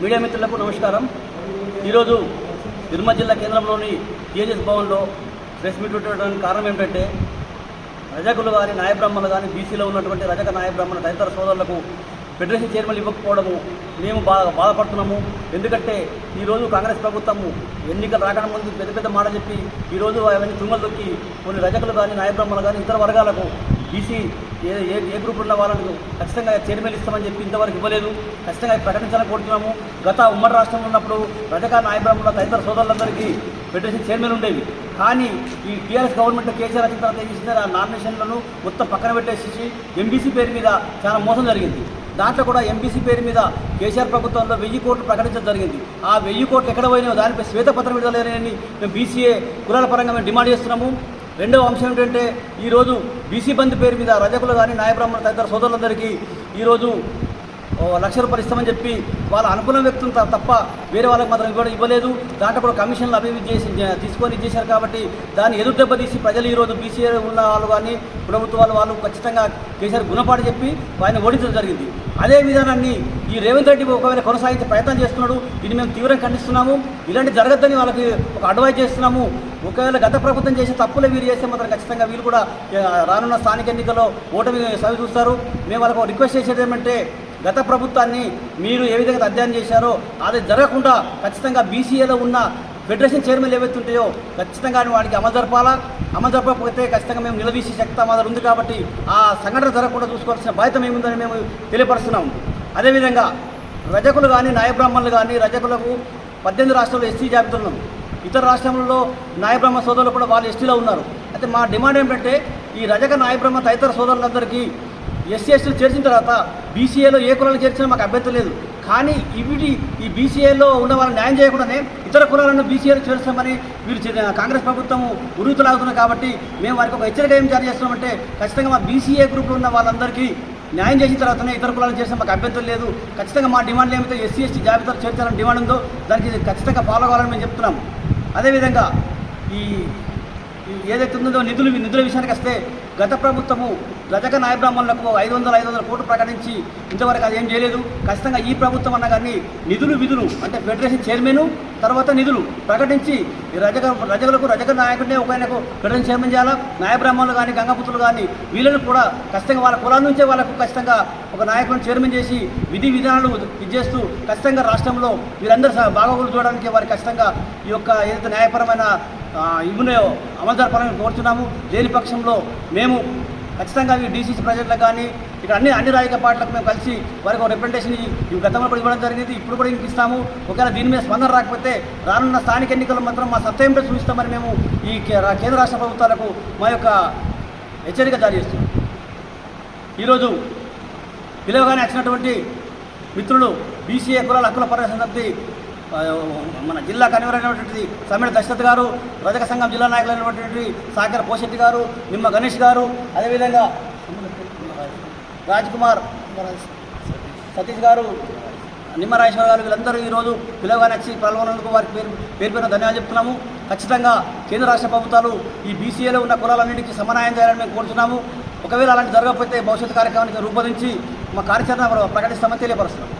Media మిత్రులకు నమస్కారం. ఈరోజు నిర్మల్ జిల్లా కేంద్రంలోని టీఎన్ఎస్ భవన్లో ప్రెస్ మీట్ పెట్టడానికి కారణం ఏంటంటే రజకులు కానీ నాయబ్రహ్మలు కానీ బీసీలో ఉన్నటువంటి రజక న్యాయబ్రహ్మణ తదితర సోదరులకు ఫెడరేషన్ చైర్మన్లు ఇవ్వకపోవడము మేము బాధ బాధపడుతున్నాము. ఎందుకంటే ఈరోజు కాంగ్రెస్ ప్రభుత్వము ఎన్నికలు రాకడం ముందు పెద్ద పెద్ద మాట చెప్పి ఈరోజు అవన్నీ తుంగలు తొక్కి కొన్ని రజకులు కానీ నాయబ్రహ్మలు కానీ ఇతర వర్గాలకు BC A A A group ఉన్న వాళ్ళకు ఖచ్చితంగా చైర్మన్ ఇస్తామని చెప్పి ఇంతవరకు ఇవ్వలేదు. ఖచ్చితంగా ప్రకటించాలని కోరుతున్నాము గత ఉమ్మడి రాష్ట్రంలో ఉన్నప్పుడు రజక నాయబ్రహ్మల తదితర సోదరులందరికీ ఫెడరేషన్ చైర్మన్ ఉండేవి. కానీ ఈ టీఆర్ఎస్ గవర్నమెంట్ కేసీఆర్ వచ్చిన తర్వాత ఏం చేసింది ఆ నామినేషన్లను మొత్తం పక్కన పెట్టేసి ఎంబీసీ పేరు మీద చాలా మోసం జరిగింది. దాంట్లో కూడా ఎంబీసీ పేరు మీద కేసీఆర్ ప్రభుత్వంలో వెయ్యి కోట్లు ప్రకటించడం జరిగింది. ఆ వెయ్యి కోట్లు ఎక్కడ పోయినాయో దానిపై శ్వేతపత్రం విడుదలని మేము బీసీఏ కులాల పరంగా మేము డిమాండ్ చేస్తున్నాము. రెండవ అంశం ఏంటంటే ఈరోజు బీసీ బంద్ పేరు మీద రజకులు కానీ న్యాయబ్రాహ్మణ తదితర సోదరులందరికీ ఈరోజు లక్ష రూపాయలు ఇస్తామని చెప్పి వాళ్ళ అనుకూలం వ్యక్తులు తప్ప వేరే వాళ్ళకి మాత్రం ఇవ్వడం ఇవ్వలేదు. దాంట్లో కూడా కమిషన్లు అభివృద్ధి చేసి తీసుకొని ఇచ్చేశారు కాబట్టి దాన్ని ఎదురు దెబ్బతీసి ప్రజలు ఈరోజు బీసీఏ ఉన్న వాళ్ళు కానీ ప్రభుత్వాలు వాళ్ళు ఖచ్చితంగా కేసీఆర్ గుణపాటు చెప్పి ఆయన ఓడించడం జరిగింది. అదే విధానాన్ని ఈ రేవంత్ రెడ్డి ఒకవేళ కొనసాగించే ప్రయత్నం చేస్తున్నాడు ఇది మేము తీవ్రంగా ఖండిస్తున్నాము. ఇలాంటి జరగద్దని వాళ్ళకి ఒక అడ్వైజ్ చేస్తున్నాము. ఒకవేళ గత ప్రభుత్వం చేసే తప్పులే వీరు చేస్తే మాత్రం ఖచ్చితంగా వీళ్ళు కూడా రానున్న స్థానిక ఎన్నికల్లో ఓటమి సవి చూస్తారు. మేము వాళ్ళకు రిక్వెస్ట్ చేసేది ఏమంటే గత ప్రభుత్వాన్ని మీరు ఏ విధంగా అధ్యయనం చేశారో అది జరగకుండా ఖచ్చితంగా బీసీఏలో ఉన్న ఫెడరేషన్ చైర్మన్ ఏవైతే ఉంటాయో ఖచ్చితంగా వాడికి అమలు జరపాలా? అమలు జరపకపోతే ఖచ్చితంగా మేము నిలదీసే శక్తి అమలు ఉంది కాబట్టి ఆ సంఘటన జరగకుండా చూసుకోవాల్సిన బాధ్యత ఏముందని మేము తెలియపరుస్తున్నాం. అదేవిధంగా రజకులు కానీ న్యాయబ్రాహ్మణులు కానీ రజకులకు పద్దెనిమిది రాష్ట్రాల్లో ఎస్సీ జాబితాలో ఇతర రాష్ట్రంలో న్యాయబ్రహ్మ సోదరులు కూడా వాళ్ళు ఎస్టీలో ఉన్నారు. అయితే మా డిమాండ్ ఏంటంటే ఈ రజక న్యాయబ్రహ్మ తదితర సోదరులందరికీ ఎస్సీ ఎస్టీలు చేర్చిన తర్వాత బీసీఏలో ఏ కులాలు చేర్చినా మాకు అభ్యర్థం లేదు. కానీ ఇవిటి ఈ బీసీఏలో ఉన్న వాళ్ళని న్యాయం చేయకుండానే ఇతర కులాలను బీసీఏలో చేరుస్తామని వీరు చే- కాంగ్రెస్ ప్రభుత్వం ఉరుగుతులాగుతున్నారు కాబట్టి మేము వారికి ఒక హెచ్చరిక ఏం జారీ చేస్తున్నామంటే ఖచ్చితంగా మా బీసీఏ గ్రూప్లో ఉన్న వాళ్ళందరికీ న్యాయం చేసిన తర్వాతనే ఇతర కులాలు చేసిన మాకు అభ్యర్థం లేదు. ఖచ్చితంగా మా డిమాండ్లు ఏమైతే ఎస్సీ ఎస్టీ జాబితాలో చేర్చాలని డిమాండ్ ఉందో దానికి ఖచ్చితంగా ఫాలో కావాలని మేము చెప్తున్నాం. అదేవిధంగా ఈ ఏదైతే ఉందో నిధులు నిధుల విషయానికి వస్తే గత ప్రభుత్వము రజక నాయబ్రాహ్మణులకు ఐదు వందల ఐదు వందల కోట్లు ప్రకటించి ఇంతవరకు అది ఏం చేయలేదు. ఖచ్చితంగా ఈ ప్రభుత్వం అన్న కానీ నిధులు విధులు అంటే ఫెడరేషన్ చైర్మన్ తర్వాత నిధులు ప్రకటించి ఈ రజక రజకులకు రజక నాయకుడినే ఒక ఆయనకు ఫెడరేషన్ చైర్మన్ చేయాలా? నాయబ్రాహ్మణులు కానీ గంగపుత్రులు కానీ వీళ్ళని కూడా ఖచ్చితంగా వాళ్ళ కులాల నుంచే వాళ్ళకు ఖచ్చితంగా ఒక నాయకులను చైర్మన్ చేసి విధి విధానాలు ఇది చేస్తూ ఖచ్చితంగా రాష్ట్రంలో వీరందరూ బాగోగులు చూడడానికి వారికి ఖచ్చితంగా ఈ యొక్క ఏదైతే న్యాయపరమైన ఆ, అమలు జరపాలని కోరుతున్నాము లేని పక్షంలో మేము ఖచ్చితంగా ఈ డీసీసీ ప్రజలకు కానీ ఇక్కడ అన్ని అన్ని రాజకీయ పార్టీలకు మేము కలిసి వారికి ఒక రిప్రజెంటేషన్ ఈ గతంలో కూడా ఇవ్వడం జరిగింది. ఇప్పుడు కూడా ఇంక ఇస్తాము ఒకవేళ దీని మీద స్పందన రాకపోతే రానున్న స్థానిక ఎన్నికల్లో మాత్రం మా సత్యం ఏమిటో చూపిస్తామని మేము ఈ కేంద్ర రాష్ట్ర ప్రభుత్వాలకు మా యొక్క హెచ్చరిక జారీ చేస్తున్నాం. ఈరోజు పిలవగానే వచ్చినటువంటి మిత్రులు బీసీఏ కులాల హక్కుల పరిరక్షణ మన జిల్లా కన్వీనర్ అయినటువంటి సమ్మెడ దశరథ్ గారు రజక సంఘం జిల్లా నాయకులైనటువంటి సాగర్ పోషెట్టి గారు నిమ్మ గణేష్ గారు అదేవిధంగా రాజ్ కుమార్ సతీష్ గారు నిమ్మరాజేశ్వర గారు వీళ్ళందరూ ఈరోజు పిలవగానే వచ్చి పాల్గొన్నందుకు వారికి పేరు పేరు పేరు ధన్యవాదాలు చెప్తున్నాము. ఖచ్చితంగా కేంద్ర రాష్ట్ర ప్రభుత్వాలు ఈ బీసీఏలో ఉన్న కులాలన్నింటికి సమన్వయం చేయాలని మేము కోరుతున్నాము ఒకవేళ అలాంటి జరగకపోతే భవిష్యత్ కార్యక్రమానికి రూపొందించి మా కార్యాచరణ ప్రకటిస్తామని తెలియపరుస్తున్నాం.